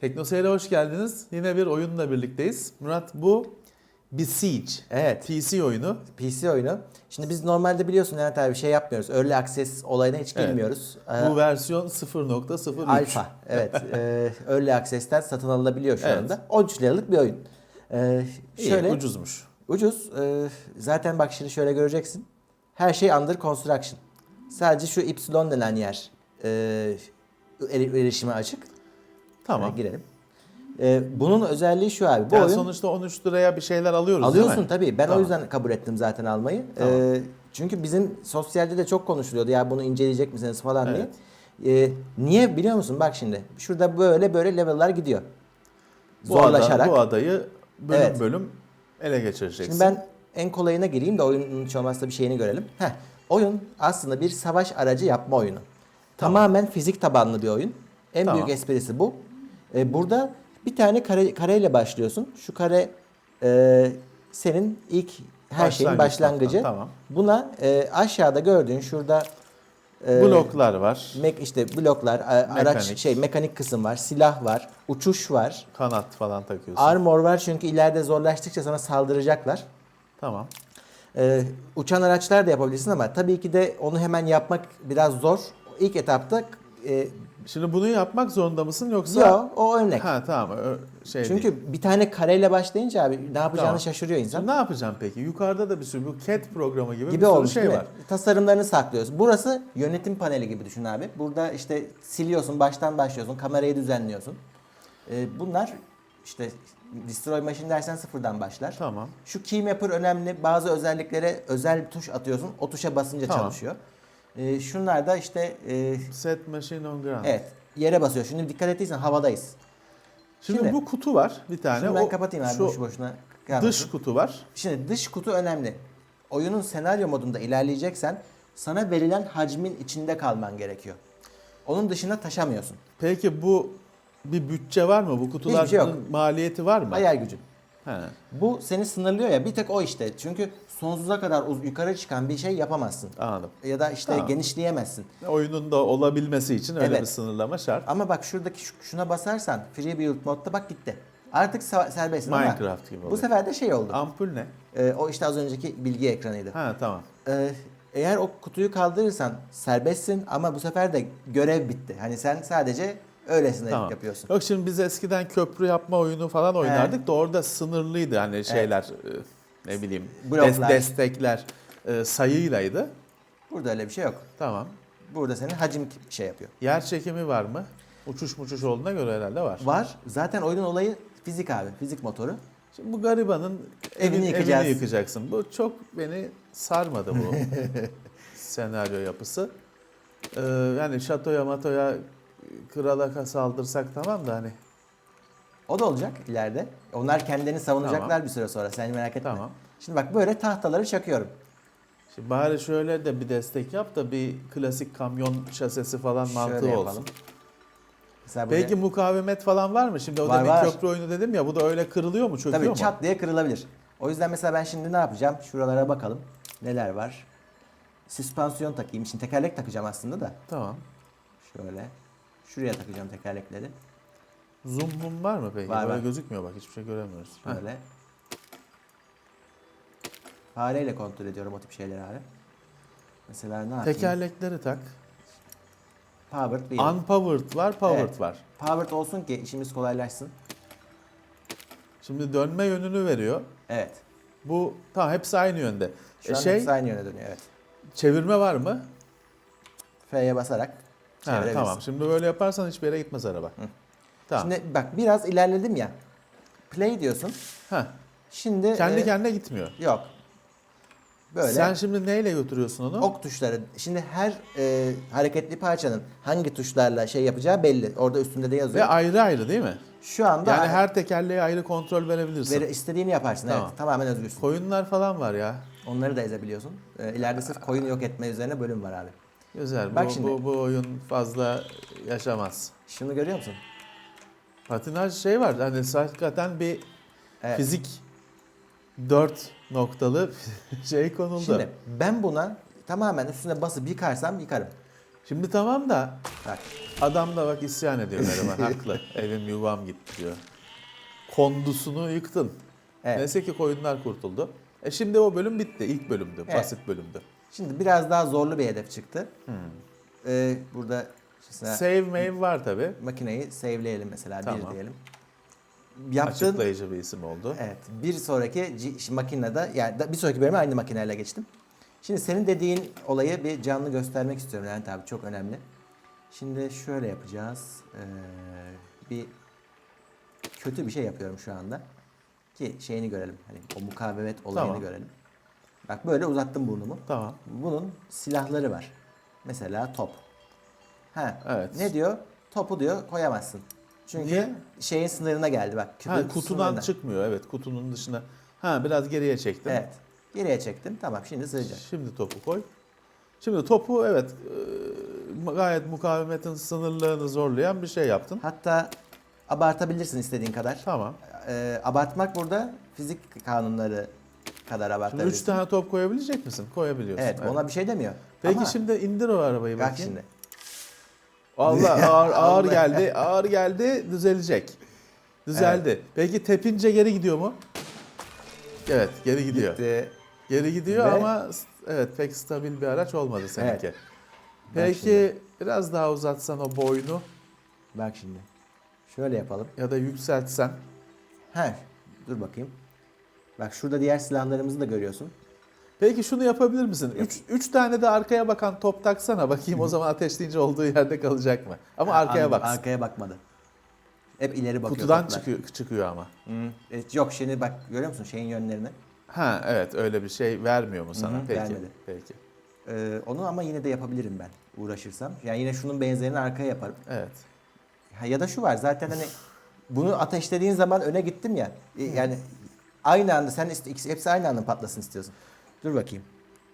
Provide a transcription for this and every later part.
Teknoseyir'e hoş geldiniz. Yine bir oyunla birlikteyiz. Murat bu Besiege. Evet. PC oyunu. PC oyunu. Şimdi biz normalde biliyorsun Levent abi şey yapmıyoruz. Early Access olayına hiç Evet. girmiyoruz. Ee, Bu versiyon 0.03. Alfa. Evet. e, Early Access'ten satın alınabiliyor şu Evet. anda. 13 liralık bir oyun. Ee, İyi, şöyle ucuzmuş. ucuz. Ee, zaten bak şimdi şöyle göreceksin. Her şey under construction. Sadece şu Ypsilon denen yer e, eri- erişime açık. Tamam. Ee, girelim. Ee, bunun özelliği şu abi. Bu Yani oyun sonuçta 13 liraya bir şeyler alıyoruz Alıyorsun değil mi? tabii. Ben Tamam. o yüzden kabul ettim zaten almayı. Tamam. Ee, çünkü bizim sosyalde de çok konuşuluyordu. Ya bunu inceleyecek misiniz falan Evet. diye. Ee, niye biliyor musun? Bak şimdi. Şurada böyle böyle level'lar gidiyor. Bu, Zorlaşarak. bu adayı bölüm Evet. bölüm ele geçireceksin. Şimdi ben en kolayına gireyim de oyunun hiç olmazsa bir şeyini görelim. Heh, oyun aslında bir savaş aracı yapma oyunu. Tamamen fizik tabanlı bir oyun. En Tamam. büyük esprisi bu. Ee, burada bir tane kare kareyle başlıyorsun. Şu kare e, senin ilk her şeyin başlangıcı. tamam. Buna e, aşağıda gördüğün şurada e, Bloklar var. mek işte bloklar, a- araç Mekanik. şey mekanik kısım var, silah var, uçuş var, Kanat falan takıyorsun. armor var çünkü ileride zorlaştıkça sana saldıracaklar. Tamam. Ee, uçan araçlar da yapabilirsin ama tabii ki de onu hemen yapmak biraz zor. İlk etapta e, Şimdi bunu yapmak zorunda mısın yoksa? yo, o örnek. Ha tamam. Şey değil. Çünkü bir tane kareyle başlayınca abi ne yapacağını Tamam. şaşırıyor insan. Şimdi ne yapacağım peki? Yukarıda da bir sürü bu CAD programı gibi, bir gibi sürü olmuş şey değil var. Tasarımlarını saklıyorsun. Burası yönetim paneli gibi düşün abi. Burada işte siliyorsun, baştan başlıyorsun, kamerayı düzenliyorsun. Ee, bunlar işte destroy machine dersen sıfırdan başlar. Tamam. Şu keymapper önemli. Bazı özelliklere özel bir tuş atıyorsun. O tuşa basınca Tamam. çalışıyor. Ee, şunlar da işte e, Set machine on ground. evet yere basıyor. Şimdi dikkat ettiysen havadayız. Şimdi, Şimdi- bu kutu var bir tane. Şimdi ben o, kapatayım abi şu boşu boşuna. kalmasın. dış kutu var. Şimdi dış kutu önemli. Oyunun senaryo modunda ilerleyeceksen sana verilen hacmin içinde kalman gerekiyor. Onun dışına taşamıyorsun. Peki bu bir bütçe var mı? Bu kutuların şey yok. maliyeti var mı? Hayal gücün. He. Bu seni sınırlıyor ya bir tek o işte. Çünkü sonsuza kadar uz- yukarı çıkan bir şey yapamazsın. Anladım. Ya da işte Tamam. genişleyemezsin. Oyunun da olabilmesi için öyle Evet. bir sınırlama şart. Ama bak şuradaki şu- şuna basarsan free build modda bak gitti. Artık sa- serbestsin ama Minecraft gibi bu oluyor. sefer de şey oldu. Ampul ne? Ee, o işte az önceki bilgi ekranıydı. Ha tamam. Ee, eğer o kutuyu kaldırırsan serbestsin ama bu sefer de görev bitti. Hani sen sadece öylesine Tamam. yapıyorsun. Yok şimdi biz eskiden köprü yapma oyunu falan oynardık da orada sınırlıydı hani şeyler e, ne bileyim Bloklar. des- destekler e, sayıylaydı. Burada öyle bir şey yok. Tamam. Burada senin hacim şey yapıyor. Yer çekimi var mı? Uçuş muçuş olduğuna göre herhalde var. Var. Zaten oyunun olayı fizik abi. Fizik motoru. Şimdi bu garibanın Evini evini, yıkacağız. evini yıkacaksın. Bu çok beni sarmadı bu senaryo yapısı. Ee, yani şatoya matoya krala saldırsak tamam da hani O da olacak ileride. Onlar kendilerini savunacaklar Tamam. bir süre sonra. Sen merak etme. Tamam. Şimdi bak böyle tahtaları çakıyorum. Şimdi bari şöyle de bir destek yap da bir klasik kamyon şasesi falan mantığı Şöyle olsun. yapalım. Mesela buraya- Peki mukavemet falan var mı? Şimdi o Var, demin var. köprü oyunu dedim ya bu da öyle kırılıyor mu çöküyor Tabii mu? çat diye kırılabilir. O yüzden mesela ben şimdi ne yapacağım? Şuralara bakalım. Neler var? Süspansiyon takayım. Şimdi tekerlek takacağım aslında da. Tamam. Şöyle. Şuraya takacağım tekerlekleri. Zoom mum var mı peki? Var, Böyle var. gözükmüyor bak hiçbir şey göremiyoruz. Heh. Şöyle. Fareyle kontrol ediyorum o tip şeyleri abi. Mesela ne yapayım? Tekerlekleri tak. Powered değil. Unpowered var, powered Evet. var. Powered olsun ki işimiz kolaylaşsın. Şimdi dönme yönünü veriyor. Evet. Bu tamam hepsi aynı yönde. Şu E, an şey hepsi aynı yöne dönüyor evet. çevirme var mı? F'ye basarak Ha, çevirebilirsin. tamam. Şimdi böyle yaparsan hiçbir yere gitmez araba. Tamam. Şimdi bak biraz ilerledim ya. Play diyorsun. Heh, Şimdi kendi e, kendine gitmiyor. yok. Böyle Sen şimdi neyle götürüyorsun onu? ok tuşları. Şimdi her e, hareketli parçanın hangi tuşlarla şey yapacağı belli. Orada üstünde de Ve yazıyor. ayrı ayrı değil mi? Şu anda Yani her tekerleğe ayrı kontrol verebilirsin. veri istediğini yaparsın. Tamam. Evet. Tamamen özgürsün. Koyunlar falan var ya. Onları da ezebiliyorsun. E, ileride sırf koyun yok etme üzerine bölüm var abi. Güzel. Bak bu, şimdi. bu, bu oyun fazla yaşamaz. Şunu görüyor musun? Patinaj şey var. Hani hakikaten bir Evet. fizik dört noktalı şey konuldu. Şimdi ben buna tamamen üstüne basıp yıkarsam yıkarım. Şimdi tamam da Bak. adam da bak isyan ediyor Neriman. Haklı. Evim yuvam gitti diyor. Kondusunu yıktın. Evet. Neyse ki koyunlar kurtuldu. E şimdi o bölüm bitti. İlk bölümdü. Evet. Basit bölümdü. Şimdi biraz daha zorlu bir hedef çıktı. Ee, burada Save mave var tabi. makineyi saveleyelim mesela Tamam. bir diyelim. Yaptığın Açıklayıcı bir isim oldu. Evet. Bir sonraki makinede yani bir sonraki bölüme aynı makineyle geçtim. Şimdi senin dediğin olayı bir canlı göstermek istiyorum Levent abi çok önemli. Şimdi şöyle yapacağız. Ee, bir kötü bir şey yapıyorum şu anda. Ki şeyini görelim. Hani o mukavemet olayını Tamam. görelim. Bak böyle uzattım burnumu. Tamam. Bunun silahları var. Mesela top. Ha, Evet. Ne diyor? Topu diyor koyamazsın. Çünkü Niye? şeyin sınırına geldi bak. Ha, kutudan sınırına. çıkmıyor evet kutunun dışına. Ha biraz geriye çektim. Evet. Geriye çektim. Tamam şimdi sığacak. Şimdi topu koy. Şimdi topu evet e, gayet mukavemetin sınırlarını zorlayan bir şey yaptın. Hatta abartabilirsin istediğin kadar. Tamam. Ee, abartmak burada fizik kanunları kadar abartabilirsin. üç tane top koyabilecek misin? Koyabiliyorsun. Evet, ona bir şey demiyor. Peki Ama şimdi indir o arabayı bak bakayım. şimdi. Allah ağır, ağır geldi. Ağır geldi. Düzelecek. Düzeldi. Peki tepince geri gidiyor mu? Evet geri gidiyor. Gitti. Geri gidiyor Ve- ama evet pek stabil bir araç olmadı seninki. Evet. Peki şimdi. biraz daha uzatsan o boynu Bak şimdi. Şöyle yapalım. ya da yükseltsen. Ha, dur bakayım. Bak şurada diğer silahlarımızı da görüyorsun. Peki şunu yapabilir misin? Üç, üç tane de arkaya bakan top taksana bakayım o zaman ateşleyince olduğu yerde kalacak mı? Ama Ha, arkaya anladım, bak. Arkaya bakmadı. Hep ileri bakıyor. Kutudan toplar. çıkıyor, çıkıyor ama. Hı. E, yok şimdi bak görüyor musun şeyin yönlerini? Ha evet öyle bir şey vermiyor mu sana? Peki. vermedi. Peki. Ee, onu ama yine de yapabilirim ben uğraşırsam. Yani yine şunun benzerini arkaya yaparım. Evet. Ha, ya da şu var zaten hani bunu ateşlediğin zaman öne gittim ya. e, Yani aynı anda sen ikisi- hepsi aynı anda patlasın istiyorsun. Dur bakayım.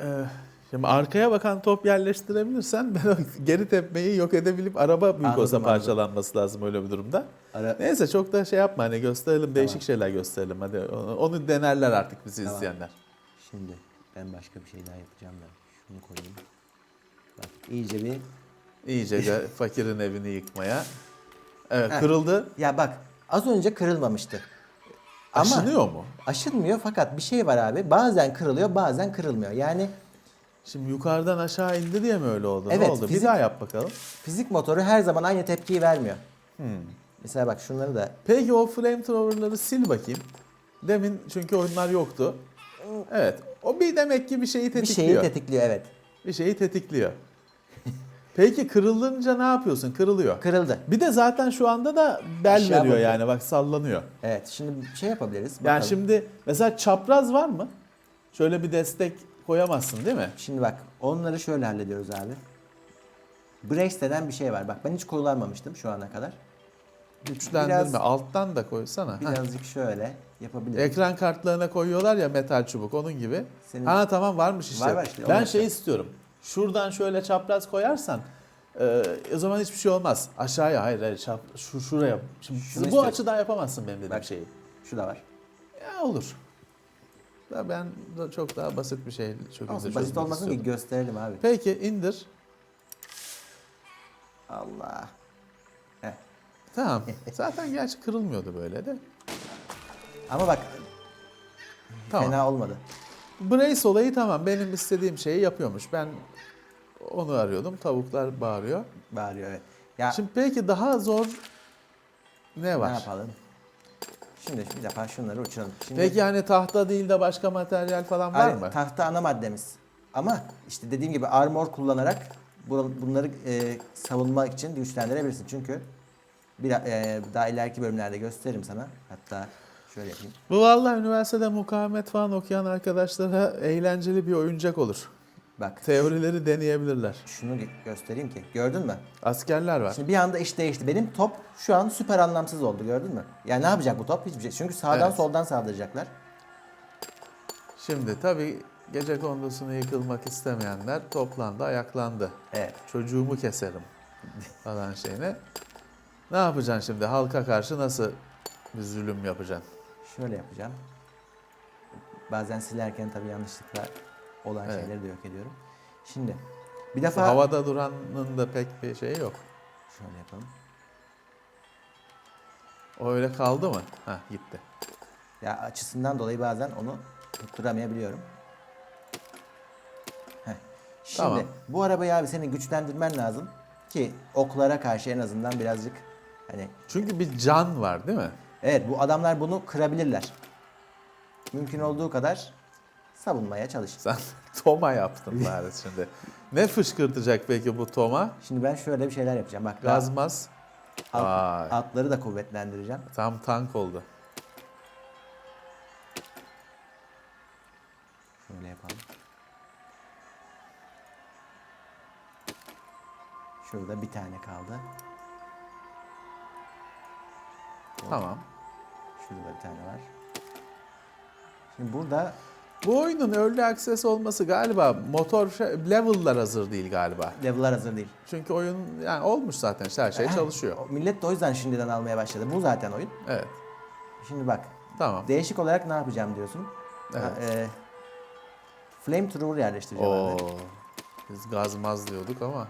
Ee, şimdi arkaya bakan top yerleştirebilirsen ben o geri tepmeyi yok edebilip araba büyük Anladım, olsa anladım. parçalanması lazım öyle bir durumda. Ara, Neyse çok da şey yapma hani gösterelim değişik Tamam. şeyler gösterelim hadi onu, onu denerler artık bizi Tamam. izleyenler. Şimdi ben başka bir şey daha yapacağım da şunu koyayım. Bak iyice bir İyice de fakirin evini yıkmaya. Evet Heh. kırıldı. ya bak az önce kırılmamıştı. Aşınıyor mu? aşınmıyor fakat bir şey var abi. Bazen kırılıyor, bazen kırılmıyor. Yani Şimdi yukarıdan aşağı indi diye mi öyle oldu? Evet, ne oldu? fizik- Bir daha yap bakalım. fizik motoru her zaman aynı tepkiyi vermiyor. Hmm. Mesela bak şunları da Peki o flamethrower'ları sil bakayım. Demin çünkü oyunlar yoktu. Evet. O bir demek ki bir şeyi bir tetikliyor. şeyi tetikliyor evet. bir şeyi tetikliyor. Peki kırılınca ne yapıyorsun? Kırılıyor. Kırıldı. Bir de zaten şu anda da bel Aşağı veriyor bakıyor. yani bak sallanıyor. Evet şimdi bir şey yapabiliriz. Yani bakalım. şimdi mesela çapraz var mı? Şöyle bir destek koyamazsın değil mi? Şimdi bak onları şöyle hallediyoruz abi. Brace denen bir şey var. Bak ben hiç kullanmamıştım şu ana kadar. Güçlendirme. Biraz- Alttan da koysana. Heh. Birazcık şöyle yapabiliriz. Ekran kartlarına koyuyorlar ya metal çubuk onun gibi. Senin- Ha tamam varmış işte. Var var işte, ben şey istiyorum. Şuradan şöyle çapraz koyarsan e, o zaman hiçbir şey olmaz. Aşağıya hayır hayır çap, şu şuraya. Şimdi Şunu bu istiyorum. açıdan yapamazsın benim dediğim Bak şeyi. Şu da var. Ya olur. Da ben de çok daha basit bir şey şekilde Olsun, basit çözmek olmasın ki gösterelim abi. Peki indir. Allah. Heh. Tamam. Zaten gerçi kırılmıyordu böyle de. Ama bak Tamam. fena olmadı. Brace olayı tamam. Benim istediğim şeyi yapıyormuş. Ben onu arıyordum. Tavuklar bağırıyor. Bağırıyor evet. Ya Şimdi peki daha zor ne var? ne yapalım? Şimdi bir defa şunları uçuralım. Şimdi, Peki hani tahta değil de başka materyal falan var Aynen, mı? Tahta ana maddemiz. Ama işte dediğim gibi armor kullanarak bu- bunları e, savunmak için güçlendirebilirsin. Çünkü bir, e, daha ileriki bölümlerde gösteririm sana. Hatta şöyle yapayım. Bu vallahi üniversitede mukavemet falan okuyan arkadaşlara eğlenceli bir oyuncak olur. Bak Teorileri deneyebilirler. şunu gö- göstereyim ki. Gördün mü? Askerler var. Şimdi bir anda iş değişti. Benim top şu an süper anlamsız oldu gördün mü? Yani ne yapacak bu top? Hiçbir şey. Çünkü sağdan Evet. soldan saldıracaklar. Şimdi tabii gece kondusunu yıkılmak istemeyenler toplandı, ayaklandı. Evet. Çocuğumu keserim falan şeyine. Ne yapacaksın şimdi? Halka karşı nasıl bir zulüm yapacaksın? Şöyle yapacağım. Bazen silerken tabii yanlışlıkla olan Evet. şeyleri de yok ediyorum. Şimdi Bir defa havada duranın da pek bir şeyi yok. şöyle yapalım. O öyle kaldı mı? Ha gitti. Ya açısından dolayı bazen onu tutturamayabiliyorum. Heh. Şimdi Tamam. bu arabayı abi senin güçlendirmen lazım ki oklara karşı en azından birazcık hani Çünkü bir can var değil mi? Evet bu adamlar bunu kırabilirler. Mümkün olduğu kadar savunmaya çalış. Sen Toma yaptın bari şimdi. Ne fışkırtacak peki bu Toma? Şimdi ben şöyle bir şeyler yapacağım. Bak Gazmaz. alt- Vay. altları da kuvvetlendireceğim. Tam tank oldu. Şöyle yapalım. Şurada bir tane kaldı. Tamam. Şurada bir tane var. Şimdi burada Bu oyunun early access olması galiba motor şey- level'lar hazır değil galiba. level'lar hazır değil. Çünkü oyun yani olmuş zaten işte her şey Ha, çalışıyor. o- Millet de o yüzden şimdiden almaya başladı. Bu zaten oyun. Evet. Şimdi bak. Tamam. Değişik olarak ne yapacağım diyorsun. Evet. Ha, e, Flamethrower yerleştireceğim Oo. abi. Biz gazmaz diyorduk ama.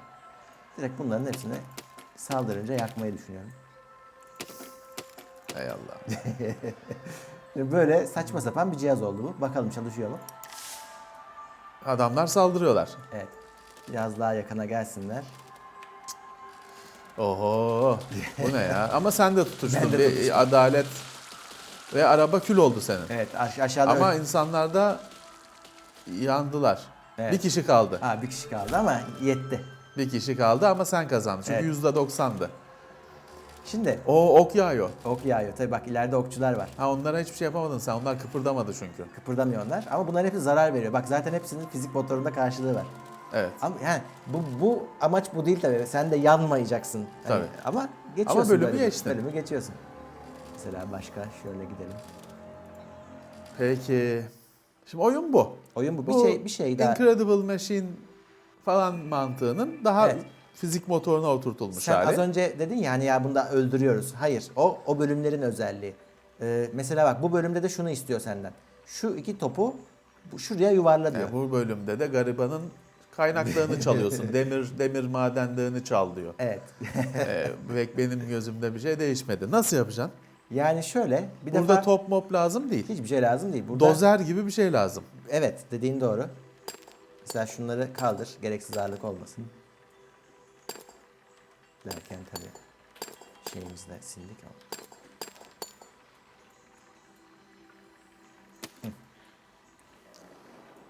Direkt bunların hepsini saldırınca yakmayı düşünüyorum. Ey Allah. Böyle saçma sapan bir cihaz oldu bu. Bakalım çalışıyor mu? Adamlar saldırıyorlar. Evet. Biraz daha yakına gelsinler. Oho. Bu ne ya? Ama sen de tutuştun. Ben de bir tutuştum. adalet ve araba kül oldu senin. Evet aş- aşağıda Ama öyle- insanlar da yandılar. Evet. Bir kişi kaldı. Ha, bir kişi kaldı ama yetti. Bir kişi kaldı ama sen kazandın. Çünkü Evet. yüzde doksandı. Şimdi O ok yağıyor. ok yağıyor. Tabii bak ileride okçular var. Ha onlara hiçbir şey yapamadın sen. Onlar kıpırdamadı çünkü. Kıpırdamıyor onlar. Ama bunların hepsi zarar veriyor. Bak zaten hepsinin fizik motorunda karşılığı var. Evet. Ama yani bu, bu amaç bu değil tabii. Sen de yanmayacaksın. Hani Tabii. ama geçiyorsun. Ama bölümü böyle. geçtin. Bölümü geçiyorsun. Mesela başka şöyle gidelim. Peki. Şimdi oyun bu. Oyun bu. Bir şey bir şey daha. Incredible Machine falan mantığının daha Evet. Fizik motoruna oturtulmuş Sen hali. az önce dedin ya hani ya bunda öldürüyoruz. Hayır. O o bölümlerin özelliği. Ee, mesela bak bu bölümde de şunu istiyor senden. Şu iki topu bu- şuraya yuvarla diyor. Yani bu bölümde de garibanın kaynaklarını çalıyorsun. demir demir madenlerini çal diyor. Evet. ee, pek benim gözümde bir şey değişmedi. Nasıl yapacaksın? Yani şöyle bir Burada defa top mop lazım değil. hiçbir şey lazım değil. Burada Dozer gibi bir şey lazım. Evet dediğin doğru. Mesela şunları kaldır. Gereksiz ağırlık olmasın. Derken tabii şeyimizi de sildik ama.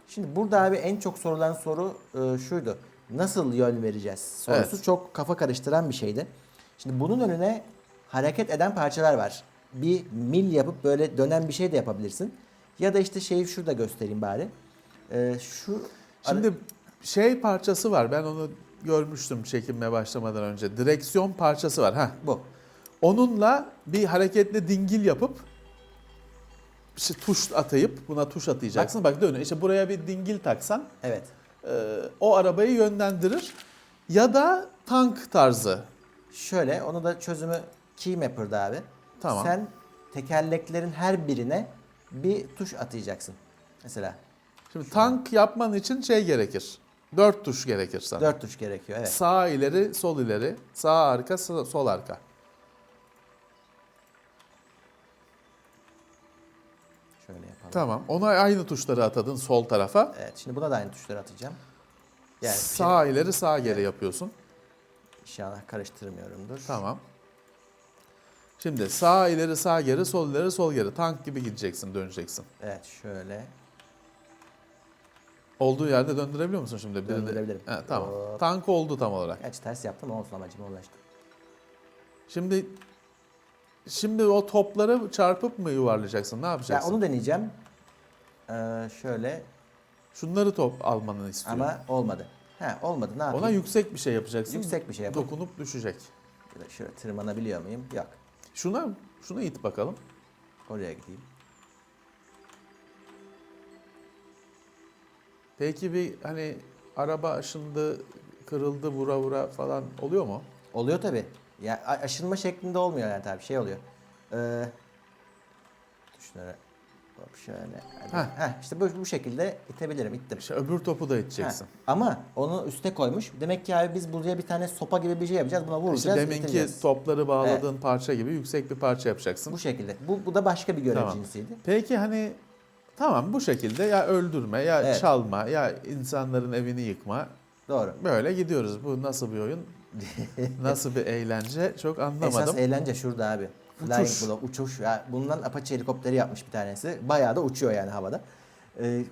Şimdi burada abi en çok sorulan soru e, şuydu. Nasıl yön vereceğiz? Sorusu Evet. çok kafa karıştıran bir şeydi. Şimdi bunun önüne hareket eden parçalar var. Bir mil yapıp böyle dönen bir şey de yapabilirsin. Ya da işte şeyi şurada göstereyim bari. E, şu Şimdi şey parçası var. Ben onu görmüştüm çekinmeye başlamadan önce. Direksiyon parçası var. Heh. bu. Onunla bir hareketli dingil yapıp işte tuş atayıp buna tuş atayacaksın. Bak, dönüyor. İşte buraya bir dingil taksan Evet. e, o arabayı yönlendirir. Ya da tank tarzı. Şöyle onu da çözümü Keymapper'da abi. Tamam. Sen tekerleklerin her birine bir tuş atayacaksın. Mesela Şimdi tank yapman için şey gerekir. Dört tuş gerekir sana. dört tuş gerekiyor. Evet. Sağ ileri, sol ileri, sağ arka, sol arka. Şöyle yapalım. Tamam. Ona aynı tuşları atadın sol tarafa. Evet. Şimdi buna da aynı tuşları atacağım. Yani sağ ileri, sağ geri yapıyorsun. inşallah karıştırmıyorumdur. Tamam. Şimdi sağ ileri, sağ geri, sol ileri, sol geri. Tank gibi gideceksin, döneceksin. Evet şöyle. Olduğu yerde döndürebiliyor musun şimdi? Birini? Döndürebilirim. He, tamam. Hop. Tank oldu tam olarak. Gerçi ters yaptım ama olsun amacıma ulaştım. Şimdi şimdi o topları çarpıp mı yuvarlayacaksın? Ne Ya yapacaksın? onu deneyeceğim. Ee, şöyle Şunları top almanı istiyorum. ama olmadı. He olmadı ne yapayım? Ona yüksek bir şey yapacaksın. Yüksek bir şey yapalım. Dokunup düşecek. Şöyle tırmanabiliyor muyum? Yok. Şuna şunu it bakalım. Oraya gideyim. Peki bir hani araba aşındı, kırıldı, vura vura falan oluyor mu? Oluyor tabi. Ya a- aşınma şeklinde olmuyor yani tabi şey oluyor. Ee, tuşlara Hop şöyle. Hadi. Heh. Heh, işte bu, bu şekilde itebilirim. ittim. İşte öbür topu da Heh. iteceksin. Ama onu üste koymuş. Demek ki abi biz buraya bir tane sopa gibi bir şey yapacağız. Buna vuracağız. İşte deminki iteceğiz. topları bağladığın parça gibi yüksek bir parça yapacaksın. Bu şekilde. Bu, bu da başka bir görev Tamam. cinsiydi. Peki hani tamam bu şekilde ya öldürme ya Evet. çalma ya insanların evini yıkma. Doğru. Böyle gidiyoruz. Bu nasıl bir oyun? Nasıl bir eğlence? Çok anlamadım. Esas eğlence şurada abi. Uçuş. Flying block, uçuş. Ya bundan Apache helikopteri yapmış bir tanesi. Bayağı da uçuyor yani havada. Ee,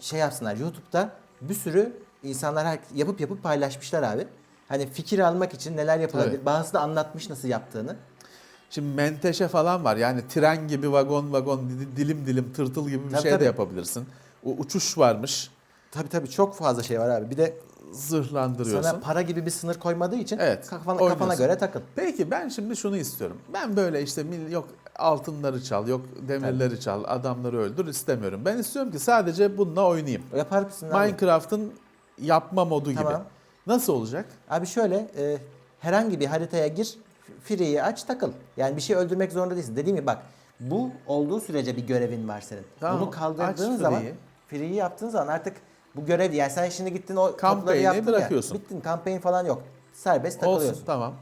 şey yapsınlar YouTube'da bir sürü insanlar her- yapıp yapıp paylaşmışlar abi. Hani fikir almak için neler yapılabilir. Tabii. Bazısı da anlatmış nasıl yaptığını. Şimdi menteşe falan var. Yani tren gibi vagon vagon di- dilim dilim tırtıl gibi bir Tabii, şey tabii. de yapabilirsin. O uçuş varmış. Tabii tabii çok fazla şey var abi. Bir de Zırhlandırıyorsun. sana para gibi bir sınır koymadığı için Evet, kafana, oynuyorsun. kafana göre takıl. Peki ben şimdi şunu istiyorum. Ben böyle işte yok altınları çal, yok demirleri çal, adamları öldür istemiyorum. Ben istiyorum ki sadece bununla oynayayım. Yapar mısın? Minecraft'ın yapma modu gibi. Tamam. Nasıl olacak? Abi şöyle e, herhangi bir haritaya gir, free'yi aç takıl. Yani bir şey öldürmek zorunda değilsin. Dediğim gibi bak bu olduğu sürece bir görevin var senin. Tamam, Bunu kaldırdığın aç zaman free'yi. free'yi yaptığın zaman artık bu görev yani sen şimdi gittin o Campaign'i yaptın bırakıyorsun. ya. Bittin campaign falan yok. Serbest takılıyorsun. Olsun tamam.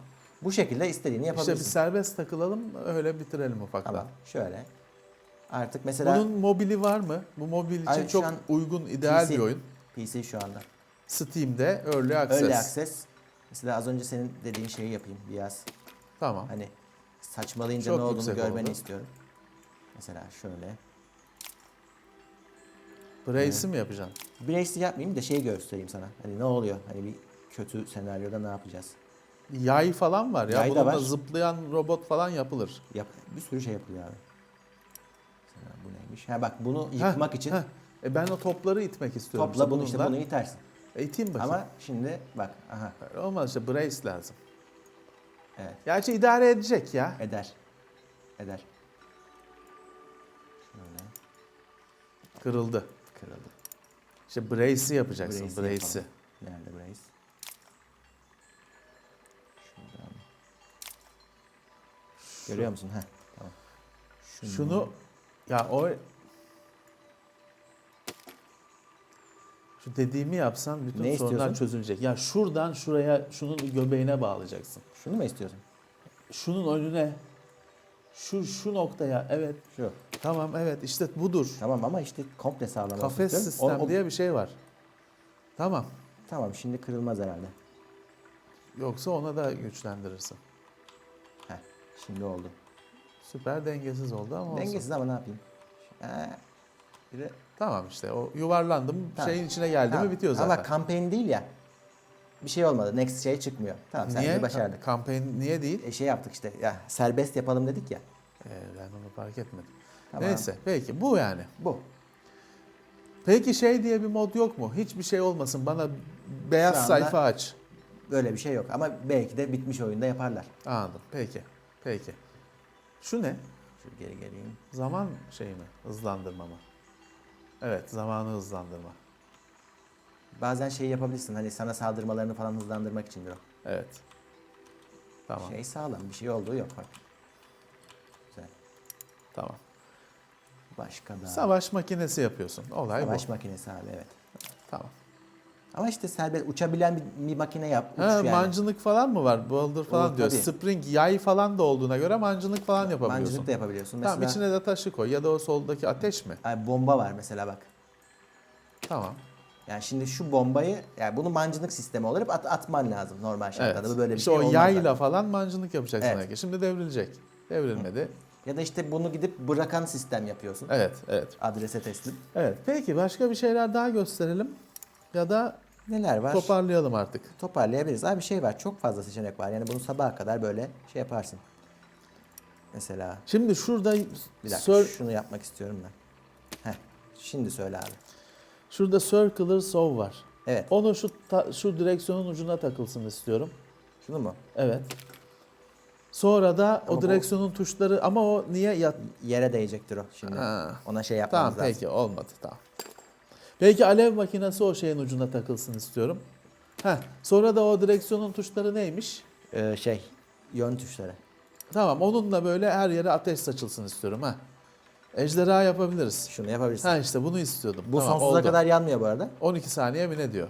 Bu şekilde istediğini İşte yapabilirsin. bir serbest takılalım öyle bitirelim ufaktan. Tamam şöyle. Artık mesela Bunun mobili var mı? Bu mobil için Ay, çok an uygun, ideal PC bir oyun. PC şu anda. Steam'de Early Access. Early access. Mesela az önce senin dediğin şeyi yapayım biraz. Tamam. Hani saçmalayınca Çok ne olduğunu yüksek görmeni oldu. istiyorum. Mesela şöyle. Brace'i mi yapacaksın? Brace'i yapmayayım da şey göstereyim sana. Hani ne oluyor? Hani bir kötü senaryoda ne yapacağız? Yay falan var ya. Yay da Bununla var. zıplayan robot falan yapılır. Yap, bir sürü şey yapılıyor abi. Mesela bu neymiş? Ha bak bunu yıkmak Heh, için heh. E ben o topları itmek istiyorum. topla bunu işte bununla. bunu itersin. E, iteyim bakayım. Ama şimdi bak aha Olmaz işte brace lazım. Evet Gerçi idare edecek ya. eder. Eder. Şöyle Kırıldı. kırıldı. İşte brace'i yapacaksın. Brace'i Brace'i. Nerede Brace? Şuradan. Görüyor musun? Heh. Tamam. Şunu, Şunu ya o şu dediğimi yapsan bütün Ne sorunlar istiyorsun? çözülecek. Ya şuradan şuraya şunun göbeğine bağlayacaksın. şunu mu istiyorsun? Şunun önüne şu şu noktaya evet Şu. tamam evet işte budur. Tamam ama işte komple sağlam Kafes sistem O- o- diye bir şey var. Tamam. Tamam şimdi kırılmaz herhalde. Yoksa ona da güçlendirirsin. Heh, şimdi oldu. Süper dengesiz oldu ama olsun. Dengesiz ama ne yapayım? Ee, bir de Tamam işte o yuvarlandım Tamam. şeyin içine geldi mi bitiyor zaten. Ama campaign değil ya. Bir şey olmadı. Next şey çıkmıyor. Tamam sen niye? de başardık. Kampanya niye değil? E, şey yaptık işte. Ya serbest yapalım dedik ya. Ee, ben onu fark etmedim. Tamam. Neyse peki bu yani. Bu. Peki şey diye bir mod yok mu? Hiçbir şey olmasın bana beyaz Şu anda- sayfa aç. Böyle bir şey yok ama belki de bitmiş oyunda yaparlar. Anladım. Peki. Peki. Şu ne? Şu geri geleyim. Zaman şey mi? Hızlandırma mı? Evet, zamanı hızlandırma. Bazen şey yapabilirsin hani sana saldırmalarını falan hızlandırmak içindir o. Evet. Tamam. Şey sağlam bir şey olduğu yok bak. Güzel. Tamam. Başka da. Savaş makinesi yapıyorsun. Olay Savaş bu. makinesi abi evet. Tamam. Ama işte serbest uçabilen bir, bir makine yap. Uç Ha, yani. mancınık falan mı var? Boulder falan Olur, diyor. tabii. Spring yay falan da olduğuna göre mancınık falan yapabiliyorsun. Mancınık da yapabiliyorsun. Mesela Tamam içine de taşı koy ya da o soldaki ateş mi? Ay, bomba var mesela bak. Tamam. Yani şimdi şu bombayı yani bunu mancınık sistemi olarak at, atman lazım normal şartlarda. Evet. Bu böyle bir işte şey o yayla zaten. falan mancınık yapacaksın. Evet. belki. Şimdi devrilecek. Devrilmedi. Ya da işte bunu gidip bırakan sistem yapıyorsun. Evet, evet. Adrese teslim. Evet. Peki başka bir şeyler daha gösterelim. Ya da Neler var? toparlayalım artık. Toparlayabiliriz. Abi şey var. Çok fazla seçenek var. Yani bunu sabaha kadar böyle şey yaparsın. Mesela Şimdi şurada bir dakika cir- şunu yapmak istiyorum ben. Heh. Şimdi söyle abi. şurada circular saw var. Evet. Onu şu ta- şu direksiyonun ucuna takılsın istiyorum. Şunu mu? Evet. Sonra da Ama o bu- direksiyonun tuşları ama o niye yat Yere değecektir o şimdi. Ha. Ona şey Tamam yapmamız lazım. peki olmadı tamam. Peki alev makinesi o şeyin ucuna takılsın istiyorum. Heh, sonra da o direksiyonun tuşları neymiş? Ee, şey yön tuşları. Tamam onunla böyle her yere ateş saçılsın istiyorum ha. Ejderha yapabiliriz. Şunu yapabilirsin. Ha işte bunu istiyordum. Bu Tamam, sonsuza oldu. kadar yanmıyor bu arada. 12 saniye mi ne diyor?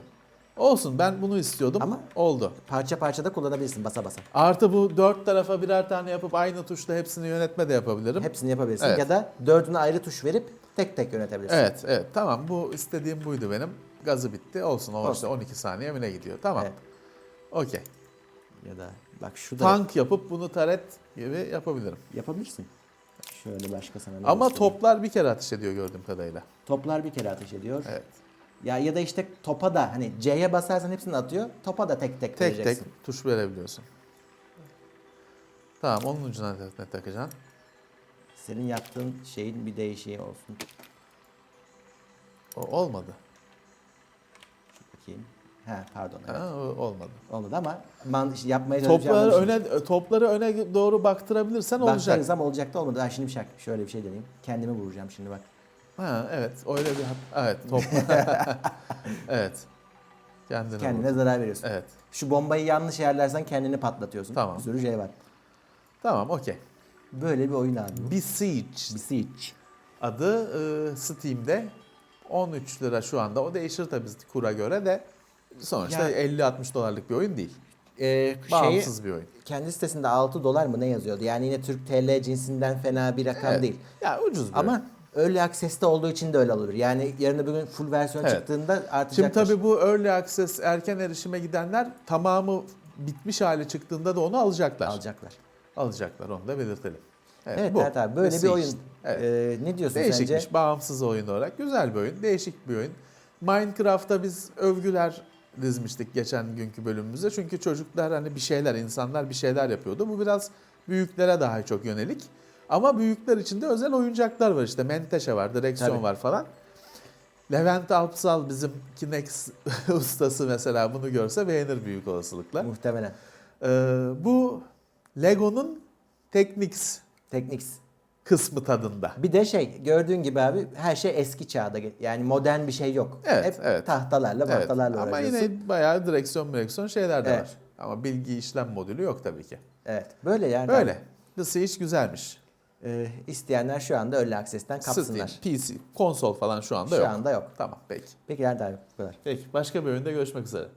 Olsun ben bunu istiyordum. Ama- oldu. Parça parça da kullanabilirsin basa basa. Artı bu dört tarafa birer tane yapıp aynı tuşla hepsini yönetme de yapabilirim. Hepsini yapabilirsin. Evet. Ya da dördüne ayrı tuş verip tek tek yönetebilirsin. Evet, evet. Tamam bu istediğim buydu benim. Gazı bitti. Olsun o Olsun. işte 12 saniye mi ne gidiyor. Tamam. Evet. Okey. Ya da bak şu da Tank yapıp bunu taret gibi yapabilirim. yapabilirsin. Şöyle başka sana ne Ama göstereyim. toplar bir kere ateş ediyor gördüğüm kadarıyla. toplar bir kere ateş ediyor. Evet. Ya ya da işte topa da hani C'ye basarsan hepsini atıyor. Topa da tek tek, Tek vereceksin. tek tuş verebiliyorsun. Tamam onun ucuna ne ne takacaksın? Senin yaptığın şeyin bir değişiği olsun. O olmadı. Bakayım. Ha pardon. evet. Ha, o olmadı. Olmadı ama man, yapmaya çalışacağım. Topları öne topları öne doğru baktırabilirsen olacak. Baktığınız zaman olacaktı olmadı. Ha şimdi bir şak, şöyle bir şey deneyeyim. Kendimi vuracağım şimdi bak. Ha evet öyle bir hat- evet top. evet. Kendine. Kendine vur. zarar veriyorsun. Evet. Şu bombayı yanlış yerlersen kendini patlatıyorsun. Tamam. Bir sürü şey var. Tamam okey. Böyle bir oyun abi. Besiege Besiege. adı e, Steam'de 13 lira şu anda. O değişir tabii kura göre de sonuçta Ya- 50-60 dolarlık bir oyun değil. Ee, Bağımsız bir oyun. kendi sitesinde 6 dolar mı ne yazıyordu? Yani yine Türk TL cinsinden fena bir rakam Evet. değil. Ya ucuz bir oyun. Ama Early Access'te olduğu için de öyle olur. Yani yarın öbür gün full versiyon Evet. çıktığında Şimdi artacaktır. tabii bu early access erken erişime gidenler tamamı bitmiş hali çıktığında da onu alacaklar. alacaklar. Alacaklar onu da belirtelim. Evet, Evet, bu. evet abi böyle bir Besiege. oyun. Evet. Ee, ne diyorsun Değişikmiş, sence? bağımsız oyun olarak. Güzel bir oyun, değişik bir oyun. Minecraft'ta biz övgüler dizmiştik geçen günkü bölümümüzde. Çünkü çocuklar hani bir şeyler, insanlar bir şeyler yapıyordu. Bu biraz büyüklere daha çok yönelik. Ama büyükler için de özel oyuncaklar var işte. Menteşe var, direksiyon Tabii. var falan. Levent Alpsal bizim Kinex ustası mesela bunu görse beğenir büyük olasılıkla. Muhtemelen. Ee, bu Lego'nun Technics Technics. kısmı tadında. Bir de şey gördüğün gibi abi her şey eski çağda. Yani modern bir şey yok. Evet, Hep evet. tahtalarla Evet, tahtalarla ama yine bayağı direksiyon direksiyon şeyler de Evet. var. Ama bilgi işlem modülü yok tabii ki. Evet. Böyle yani. Böyle. The Siege güzelmiş. Ee, isteyenler şu anda Early Access'ten kapsınlar. Steam, PC, konsol falan şu anda Şu yok. anda yok. Tamam peki. Peki Erdem abi bu kadar. Peki başka bir oyunda görüşmek üzere.